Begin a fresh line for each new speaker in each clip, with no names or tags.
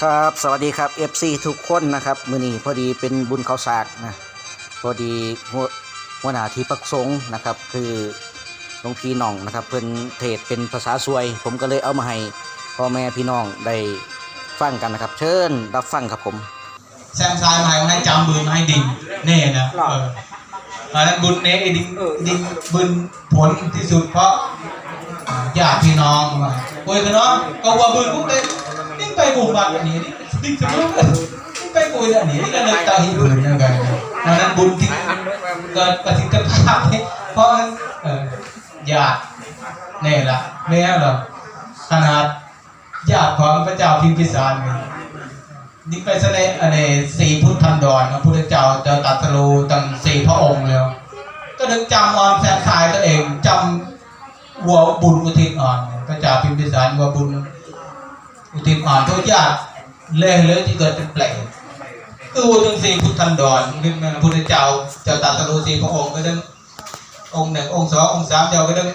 ครับสวัสดีครับ FC ทุกคนนะครับมือนี้พอดีเป็นบุญเขาสากนะพอดีหัวหัน้าที่ปักสงฆ์นะครับ คือหลวงพี่น้องนะครับ เพิ่นเทศเป็นภาษาสวย ผมก็เลยเอามาให้พ่อแม่พี่น้องได้ฟังกันนะครับ เชิญรับฟังครับผม
แซมซายมาให้จำบุญให้ดิ่งเน่นะเอออันนั้นบุญเน่ดิงดิ่งบุญผลที่สุดเพราะอ่าญาติพี่น้องมาโอ้ยกันเนาะก็ว่าบุญพวกเด็ ไปบุญบัตรอันนี้นี่ดิ่งสมมตินิ่งไปกุยอันนี้นี่ก็เลยตาหิบุญยังไงอันนั้นบุญที่กิดประสิทธิภาพนี่เพราะมันออญาติเนี่ยละแม่เหรอขนาดญาติของพระเจ้าพิมพิสารเนี่ยนี่ไปแสดงอะไรสี่พุทธันดรพระพุทธเจ้าเจอตรัสรูตั้งสี่พระองค์แล้ว ก็นึกจำออนแสนสายตัวเองจำวัวบุญอุทิศอ่อนพระเจ้าพิมพิสารวัวบุญ อุทิศอ่อนทุกญาติเล่เลยที่เกิดเป็นแปลคือวัวทั้งสี่พุทธันดรนี่มันพระพุทธเจ้าเจ้าตรัสรู้สี่พระองค์ก็ต้ององค์หนึ่งองค์สององค์สามเจ้าก็ต้ง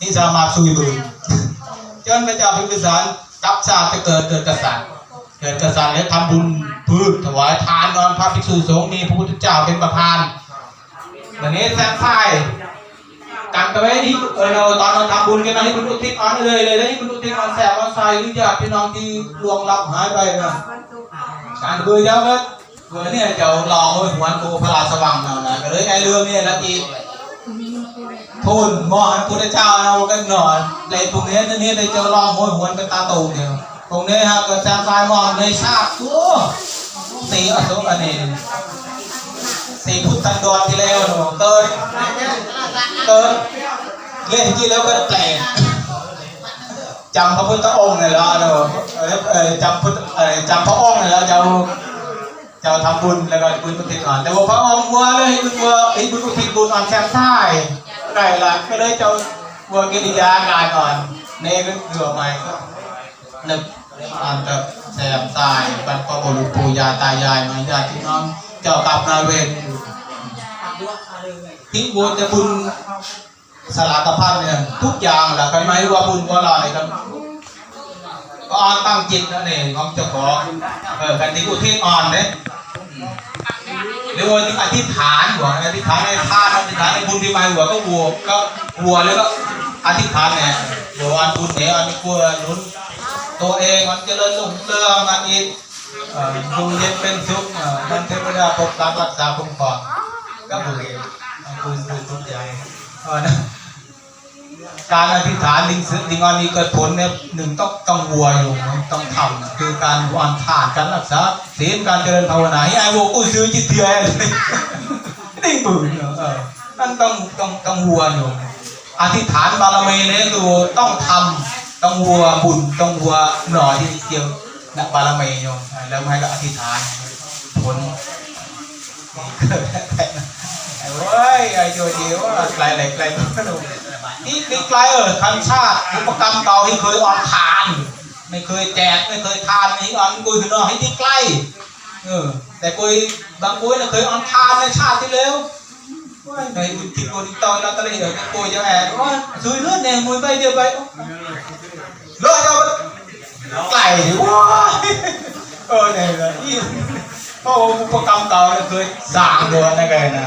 นิสามาสุยบุญจนพระเจ้าพิมพิสารกับชาติจะเกิดเกิดกษัตริย์เกิดกษัตริย์และทำบุญพืชถวายทานนอนพระภิกษุสงฆ์มีพระพุทธเจ้าเป็นประธานวันนี้แซมไพาย กันไปไว้ที่เออเราตอนเราทำบุญกันนะให้คุณอุทิศอ่อนเลยเลยแล้วให้คุณอุทิศอ่อนแสบอ่อนใสหรือญาติพี่น้องที่ลวงลับหายไปนะการเบื่อเยอะเลยเบื่อเนี่ยเจ้าลองเลยหัวนโกพระราชวังเนานะก็เลยไอ้เรื่องเนี่ยแล้วอีกทุนมอให้พุทธเจ้าเอากันหน่อยเลยพวกนี้นี่เลยเจ้าลองโหยหวนกันตาตูเนี่ยตรงนี้ฮะเกิดแซมไฟมองในชาติตัวสีอสุอันน สีพุทธันดรที่แล้วหนูเกิดเกิดเล่นที่แล้วก็แปลกจำพระพุทธองค์เลยแล้วหนูเออจำพุทธเออจำพระองค์เลยแล้วจ้าเจ้าทำบุญแล้วก็บุญอุทิศอ่อนแต่ว่าพระองค์วัวเลยให้บุญวัวให้บุญอุทิศบุญอ่อนแซมไฟได้ละก็เลยจ้าวัวกิริยางานอ่อนเน่ก็เหลือใหม่ก็นึกอ่านกับแสบตายบรรพบุรุษปู่ย่าตายายมาญาติพี่น้องเจ้ากรรมนายเวร ที่บุญจะบุญสลากพันเนี่ยทุกอย่างแหละใครไหมว่าบุญว่าอะไรครับ ก็อ่านตั้งจิตนั่นเองของเจ้าของเออกันที่อุทิศอ่อนเนี่ยหรือว่าที่อธิษฐานหัวอธิษฐานในทานอธิษฐานในบุญที่มาหัวก็วัวก็วัวแล้วก็อธิษฐานเนี่ยหัวอันบุญเนี่ยอันกลัวลุ้นตัวเองมันเจริญรุ่งเรืองมันอีกเอ่อดูเย็นเป็นสุขเอ่อมันเทวดาปกปักรักษาคุ้มครอง ก็บุญบุญบุญทุกอย่างเออนะการอธิษฐานลิงสึลิงอันนี้เกิดผลเนี่ยหนึ่งต้องต้องวัวอยู่ต้องทำคือการวันทานการรักษาศีลการเจริญภาวนาให้ไอ้วัวกู้ซื้อจิตเทียนนี่บุญเออนั่นต้องต้องต้องวัวอยู่อธิษฐานบารมีเนี่ยคือต้องทำต้องวัวบุญต้องวัวหน่อที่เกี่ยวนักบารมีโยมแล้วให้ก็อธิษฐานผลเเฮ้ยไอ้โยดีว่าไกลไหนไกลนี่นี่ไกลเออคำชาติอุปกรรมเก่าที่เคยอ่อนทาน ไม่เคยแจกไม่เคยทานนี่อ่อนกุยถึงนอให้ที่ใกล้เออแต่กุยบางกุยเนี่ยเคยอ่อนทานในชาติที่แล้วในอุทิศอุทิศตอนเราตะเลยเดี๋ยวกุยจะแอบว่าซุยเลือดแนี่ยมวยไปเดียวไปเลือดเราไกลว้าเออเนี่ยนี่พ่ออุปกรรมเก่าเนี่ยเคยสร้างตัวนั่นไงนะ